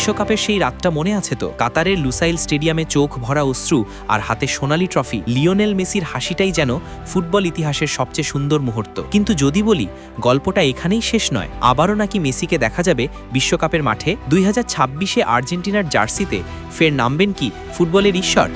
বিশ্বকাপের সেই রাতটা মনে আছে তো? কাতারের লুসাইল স্টেডিয়ামে চোখ ভরা অশ্রু আর হাতে সোনালি ট্রফি, লিওনেল মেসির হাসিটাই যেন ফুটবল ইতিহাসের সবচেয়ে সুন্দর মুহূর্ত। কিন্তু যদি বলি, গল্পটা এখানেই শেষ নয়। আবারও নাকি মেসিকে দেখা যাবে বিশ্বকাপের মাঠে। দুই হাজার ছাব্বিশে আর্জেন্টিনার জার্সিতে ফের নামবেন কি ফুটবলের ঈশ্বর?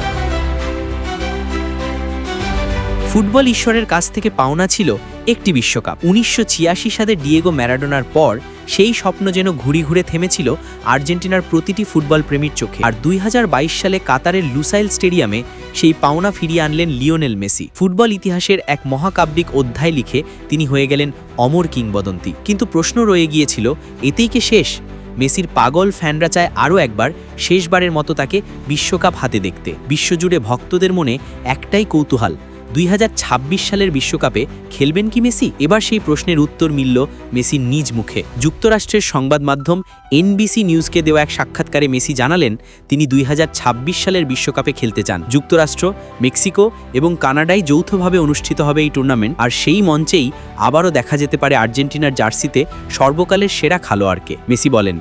ফুটবল ঈশ্বরের কাছ থেকে পাওনা ছিল একটি বিশ্বকাপ। উনিশশো ছিয়াশি সালে ডিয়েগো ম্যারাডোনার পর সেই স্বপ্ন যেন ঘুরি ঘুরে থেমেছিল আর্জেন্টিনার প্রতিটি ফুটবল প্রেমীর চোখে। আর দুই হাজার বাইশ সালে কাতারের লুসাইল স্টেডিয়ামে সেই পাওনা ফিরিয়ে আনলেন লিওনেল মেসি। ফুটবল ইতিহাসের এক মহাকাব্যিক অধ্যায় লিখে তিনি হয়ে গেলেন অমর কিংবদন্তি। কিন্তু প্রশ্ন রয়ে গিয়েছিল, এতেই কি শেষ? মেসির পাগল ফ্যানরা চায় আরও একবার, শেষবারের মতো তাকে বিশ্বকাপ হাতে দেখতে। বিশ্বজুড়ে ভক্তদের মনে একটাই কৌতূহল দুই হাজার ছাব্বিশ সালের বিশ্বকাপে খেলবেন কি মেসি? এবার সেই প্রশ্নের উত্তর মিলল মেসির নিজ মুখে। যুক্তরাষ্ট্রের সংবাদ মাধ্যম এনবিসি নিউজকে দেওয়া এক সাক্ষাৎকারে মেসি জানালেন, তিনি দুই হাজার ছাব্বিশ সালের বিশ্বকাপে খেলতে চান। যুক্তরাষ্ট্র, মেক্সিকো এবং কানাডায় যৌথভাবে অনুষ্ঠিত হবে এই টুর্নামেন্ট, আর সেই মঞ্চেই আবারও দেখা যেতে পারে আর্জেন্টিনার জার্সিতে সর্বকালের সেরা খেলোয়াড়কে। মেসি বলেন,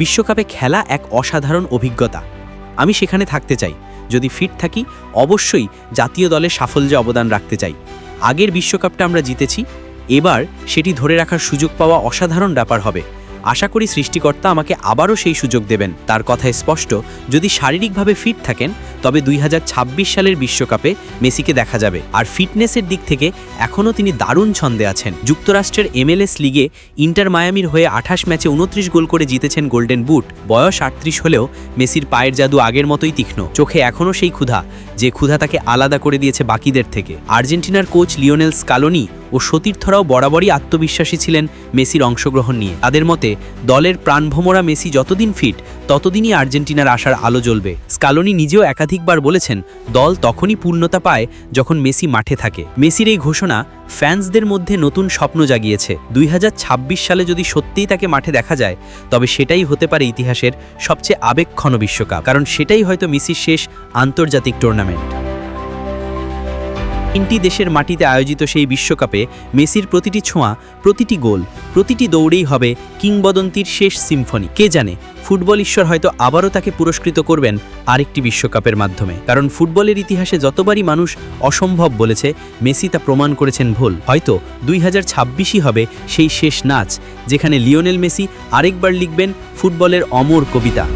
বিশ্বকাপে খেলা এক অসাধারণ অভিজ্ঞতা। আমি সেখানে থাকতে চাই। যদি ফিট থাকি, অবশ্যই জাতীয় দলে সাফল্যে অবদান রাখতে চাই। আগের বিশ্বকাপটা আমরা জিতেছি, এবার সেটি ধরে রাখার সুযোগ পাওয়া অসাধারণ ব্যাপার হবে। আশা করি সৃষ্টিকর্তা আমাকে আবারও সেই সুযোগ দেবেন। তার কথায় স্পষ্ট, যদি শারীরিকভাবে ফিট থাকেন, তবে দুই হাজার ছাব্বিশ সালের বিশ্বকাপে মেসিকে দেখা যাবে। আর ফিটনেসের দিক থেকে এখনও তিনি দারুণ ছন্দে আছেন। যুক্তরাষ্ট্রের এমএলএস লিগে ইন্টার মায়ামির হয়ে আঠাশ ম্যাচে উনত্রিশ গোল করে জিতেছেন গোল্ডেন বুট। বয়স আটত্রিশ হলেও মেসির পায়ের জাদু আগের মতোই তীক্ষ্ণ। চোখে এখনও সেই ক্ষুধা, যে ক্ষুধা তাকে আলাদা করে দিয়েছে বাকিদের থেকে। আর্জেন্টিনার কোচ লিওনেল স্কালোনি ও সতীর্থরাও বরাবরই আত্মবিশ্বাসী ছিলেন মেসির অংশগ্রহণ নিয়ে। তাদের মতে, দলের প্রাণভোমরা মেসি যতদিন ফিট, ততদিনই আর্জেন্টিনার আশার আলো জ্বলবে। স্কালোনি নিজেও একাধিকবার বলেছেন, দল তখনই পূর্ণতা পায় যখন মেসি মাঠে থাকে। মেসির এই ঘোষণা ফ্যান্সদের মধ্যে নতুন স্বপ্ন জাগিয়েছে। দুই হাজার ছাব্বিশ সালে যদি সত্যিই তাকে মাঠে দেখা যায়, তবে সেটাই হতে পারে ইতিহাসের সবচেয়ে আবেগক্ষণ বিশ্বকাপ। কারণ সেটাই হয়তো মেসির শেষ আন্তর্জাতিক টুর্নামেন্ট। তিনটি দেশের মাটিতে আয়োজিত সেই বিশ্বকাপে মেসির প্রতিটি ছোঁয়া, প্রতিটি গোল, প্রতিটি দৌড়েই হবে কিংবদন্তির শেষ সিম্ফনি। কে জানে, ফুটবল ঈশ্বর হয়তো আবারও তাকে পুরস্কৃত করবেন আরেকটি বিশ্বকাপের মাধ্যমে। কারণ ফুটবলের ইতিহাসে যতবারই মানুষ অসম্ভব বলেছে, মেসি তা প্রমাণ করেছেন ভুল। হয়তো দুই হাজার হবে সেই শেষ নাচ, যেখানে লিওনেল মেসি আরেকবার লিখবেন ফুটবলের অমর কবিতা।